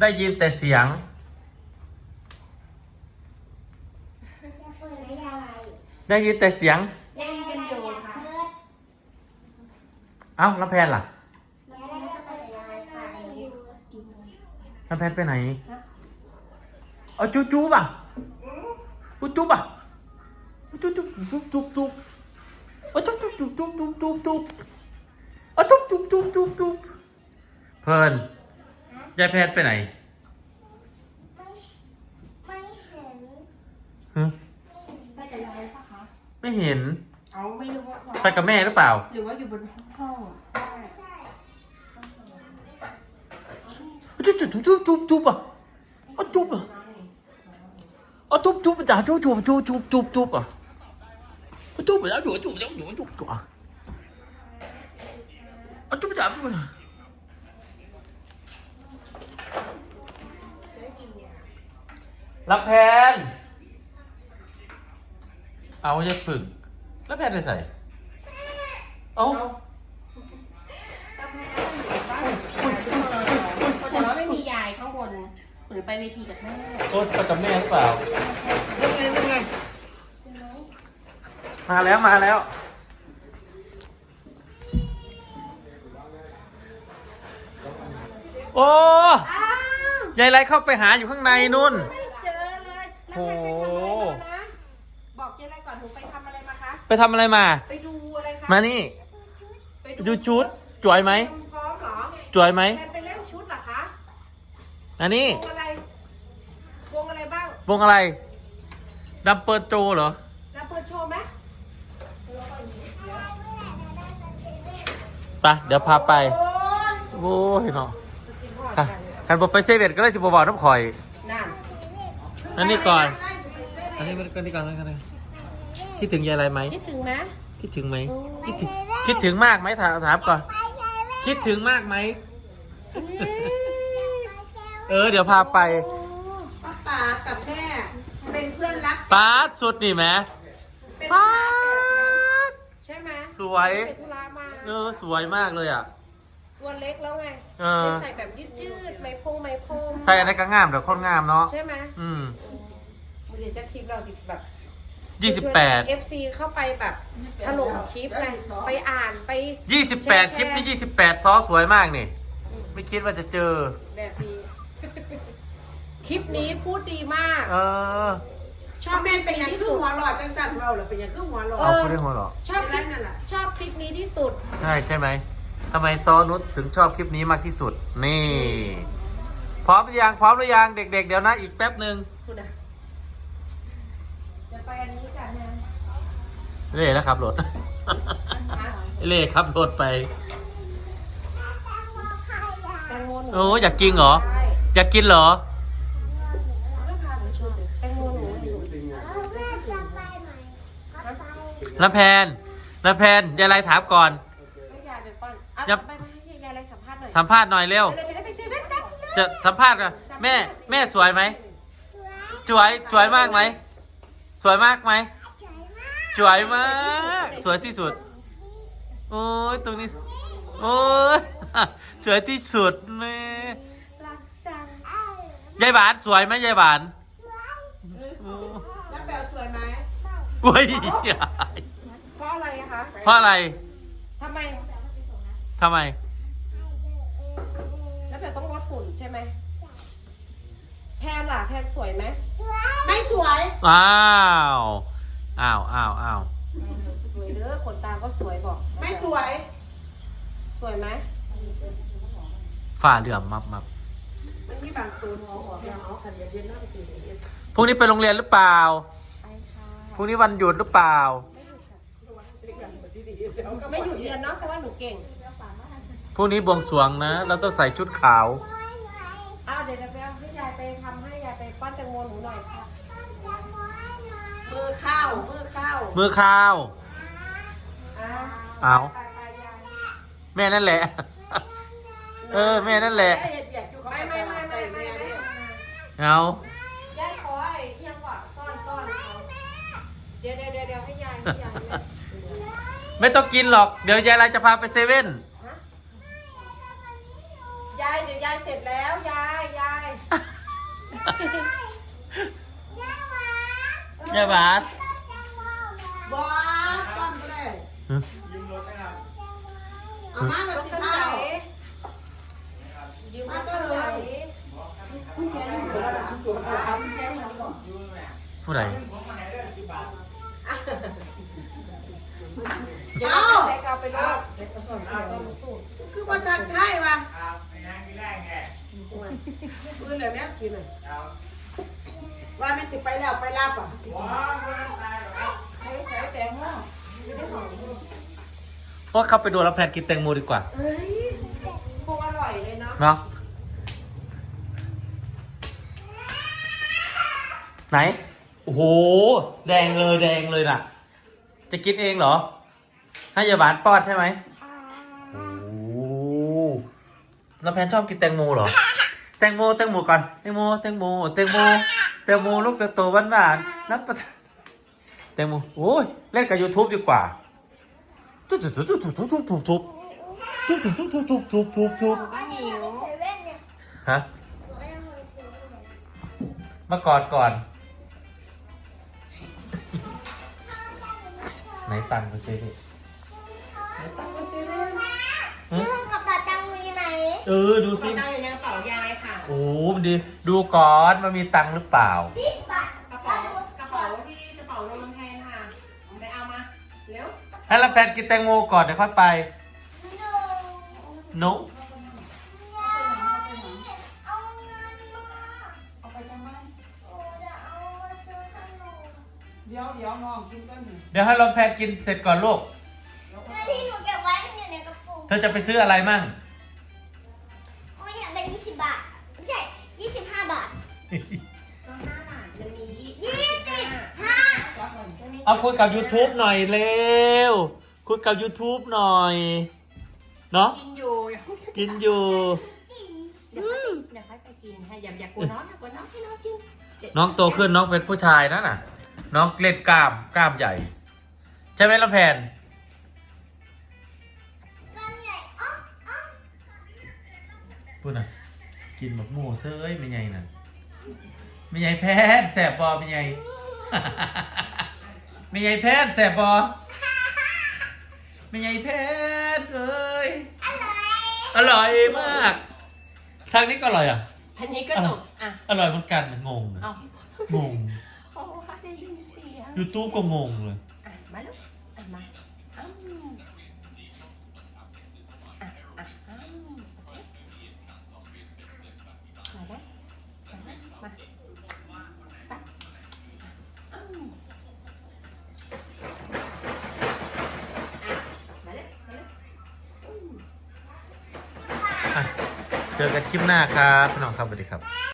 ได้ยินแต่เสียง จะเปิดไม่ได้ได้ยินแต่เสียง เล่นกันอยู่ค่ะเอ้าลำแพนล่ะแล้วก็จะเปิดอะไรค่ะลำแพนไปไหนเอาจูจูป่ะจูจูป่ะจูจูจูจูจูเอาจูจูจูจูจูจูจูเอาจูจูจูจูจูเพลิน ยายแพนไปไหนไม่ไม่เห็นฮะไปกับยายปะคะ ไม่เห็น เอาไม่รู้ว่าไปกับแม่หรือเปล่า หรือว่าอยู่บนห้องใช่ใช่จูจูจูจูจูป่ะเอาจูป่ะเอาจูจูป่ะจ้าจูจูจูจูจูจูป่ะเอาจูป่ะจ้าจูจูจูจูจูจูอะเอาจูป่ะจ้าจูป่ะรับแพน เอาจะฝึกรับแพนไปใส่ เอาแต่ว่าไม่มียายข้างบนเหมือนไปเวทีกับแม่โทษไปกับแม่หรือเปล่ายังไงยังไง มาแล้วมาแล้ว โอ้ยายไรเข้าไปหาอยู่ข้างในนู่น ไม่เจอเลยแล้วโอ้ไปทำอะไรมานะ บอกเจ๊อะไรก่อนหนูไปทำอะไรมาคะ ไปทำอะไรมา ไปดูอะไรคะมานี่ ไปดูชุดจวยไหมพร้อมเหรอจวยไหมแฟนไปเล่นชุดเหรอคะอันนี้ วงอะไร วงอะไรบ้างวงอะไรดัมเปิลโจเหรอแล้วเปิดโชว์ไหมไป เดี๋ยวพาไป โอ้ยเนาะค่ะกันบอกไปเซเว่นก็เลยสิบบอกน้ำข่อยนั่น อันนี้ก่อน อันนี้มันก็นี่ก่อนแล้วกันเลยคิดถึงยายไรไหม คิดถึงไหมคิดถึงไหมคิดถึงคิดถึงมากไหมถามถามก่อนไปเซเว่นคิดถึงมากไหม เออ เดี๋ยวพาไปป้าป๋ากับแม่เป็นเพื่อนรักป๊าดสุดนี่แหมเป็นป๊าดใช่ไหมสวยไปธุระมาเออสวยมากเลยอะ ตัวเล็กแล้วไงเออ ใส่แบบยืดยืดๆไหมพงไหมพงใส่อะไรก็งามเดี๋ยวคนงามเนาะใช่ไหมอืมเดี๋ยวจะคลิปเราติดแบบ ยี่สิบแปดเอฟซีเข้าไปแบบถล่มคลิปไงไปอ่านไปยี่สิบแปดคลิปที่ยี่สิบแปดซอสวยมากนี่ ไม่คิดว่าจะเจอแบบดี คลิปนี้พูดดีมาก เออชชออบบคแม่ลิปเป็นนี้ยังที่คือสุดหัวหลอดจังสันเราหรือเป็นยังคือหัวหลอด เอเอาอพูดได้หัวเหรอชอบคลิปนั่นแหละชอบคลิปนี้ที่สุด ใช่ใช่ไหม ทำไมซอนุชถึงชอบคลิปนี้มากที่สุด นี่ พร้อมหรือยังพร้อมหรือยังเด็ก ๆ เดี๋ยวนะอีกแป๊บหนึ่งคุณอะจะไปอันนี้กันนะเล่แล้วขับรถเล่ขับรถไปแตงโมหนูโอ้อยากกินเหรอใช่อยากกินเหรอแตงโมหนูแม่จะไปไหมก็ไปน้ำแพนน้ำแพนยายไรถามก่อนไม่ยาย ไปป้อนอะอย่า ไปไปให้ยายอะไรสัมภาษณ์หน่อยสัมภาษณ์หน่อยเร็วเดี๋ยวจะได้ไปเซเว่นกันจะสัมภาษณ์กันแม่แม่สวยไหมสวยสวยมากไหมสวยมากไหมสวยมาก สวยมากสวยที่สุด โอ้ยตรงนี้ โอ้ยสวยที่สุดแม่รักจังเอ้ยยายบานสวยไหมยายบานโอ้แล้วแปลสวยไหมโอ้ยเพราะอะไรอะคะเพราะอะไรทำไม ทำไม แล้วแบบต้องลดหุ่นใช่ไหมแพนล่ะแพนสวยไหมไม่สวยอ้าว อ้าวอ้าวอ้าวสวยเด้อขนตาก็สวยบอกไม่สวย สวยไหมฝ่าเหลื่อมมับมับมันมีบางตัวหัวหัวเราเอาขันเย็นๆน่าไปกินพรุ่งนี้ไปโรงเรียนหรือเปล่าไปค่ะพรุ่งนี้วันหยุดหรือเปล่า ไม่หยุดเรียนเนาะเพราะว่าหนูเก่ง พรุ่งนี้บวงสรวงนะ เราต้องใส่ชุดขาว อ้าวเดี๋ยวเดี๋ยวไปเอาให้ยายไปทำให้ยายไปปั้นแตงโมหนูหน่อยค่ะมือเข้าวมือเข้าวมือข้าว อ้าวเอา ไปไปยายแม่นั่นแหละ เออ แม่นั่นแหละเห็ดเบียดอยู่เขาไม่ไม่ไม่ไม่ไม่ไม่เอายายขอไอ้เอียังว่ะซ่อนซ่อนเอาเดี๋ยวเดี๋ยวเดี๋ยวเดี๋ยวให้ยายให้ยายเนี่ยไม่ต้องกินหรอก เดี๋ยวยายไรจะพาไปเซเว่นฮะยายเดี๋ยวยายเสร็จแล้วยายยายยายบาสบาสจำไม่ได้ยืมรถนะครับเอามาแบบติดเท้ายืมมาตัวเลยผู้ใด เดี๋ยวใส่กลับไปรถคือมาจากไทยวะปืนเหลือเนี้ยกินเลยว่ามันสิไปแล้วไปรับอะใช้ใช้แตงโมเพราะเขาไปดูแล้วแพนกินแตงโมดีกว่าเฮ้ยพวกอร่อยเลยเนาะ เนาะ ไหน โอ้โห แดงเลยแดงเลยน่ะ จะกินเองเหรอ ให้ยายหวานป้อนใช่ไหมโอ้โหแล้วแพนชอบกินแตงโมเหรอ แตงโมแตงโมก่อน แตงโมแตงโมแตงโมแตงโมลูกโตๆหวานๆนับประทานแตงโมโอ้ยเล่นกับ YouTube ดีกว่าทุบทุบทุบทุบทุบทุบทุบทุบทุบทุบทุบทุบทุบทุบทุบทุบก็หิวเซเว่นเนี่ยฮะไม่ต้องไปเซเว่นเลยมากอดก่อน ไหนตังค์ไปซื้อดิ นี่มันกับตัดจังมีไหน เออ ดูสิ ตั้งอยู่ในกระเป๋ายายค่ะ โอ้มันดี ดูก่อนมันมีตังค์หรือเปล่าสิบบาทกระเป๋ากระเป๋าที่กระเป๋าโรงแทนค่ะไปเอามา เร็ว ให้ละแฟนกินแตงโมก่อนเดี๋ยวค่อยไปหนูนุยายเอาเงินมาเอาไปทำไมโอ้จะเอามาซื้อขนมเดี๋ยวเดี๋ยวน้องกินกันหนึ่งเดี๋ยวให้ลองแพนกินเสร็จก่อนลูกเงินที่หนูเก็บไว้มันอยู่ในกระปุกเธอจะไปซื้ออะไรมั่ง สิบบาท ไม่ใช่ยี่สิบห้าบาทก็ห้าบาทจะมียี่สิบห้าเอาคุยกับ YouTube หน่อยเร็ว คุยกับ YouTube หน่อย เนาะกินอยู่กินอยู่ เดี๋ยวค่อยเดี๋ยวค่อยไปกินให้อย่าอย่ากลัวน้องอย่ากลัวน้องให้น้องกินน้องโตขึ้นน้องเป็นผู้ชายนะน่ะ น้องเล่นกล้ามกล้ามใหญ่ ใช่ไหมละแพนกำใหญ่อ๊อ กอ๊อกพูดน่ะกินหมกหมูเซ้ยไม่ใหญ่น่ะไม่ใหญ่แพนแสบบอไม่ใหญ่ไม่ใหญ่แพนแสบบอไม่ใหญ่แพนเอ้ยอร่อยอร่อยมาก ทางนี้ก็อร่อยอะ อันนี้ก็ตกอะอร่อยเหมือนกันงงนะเอางงโอ้ได้ยินเสียงยูทูบก็งงเลย จอกันคลิปหน้าครับพี่น้องครับสวัสดีครับ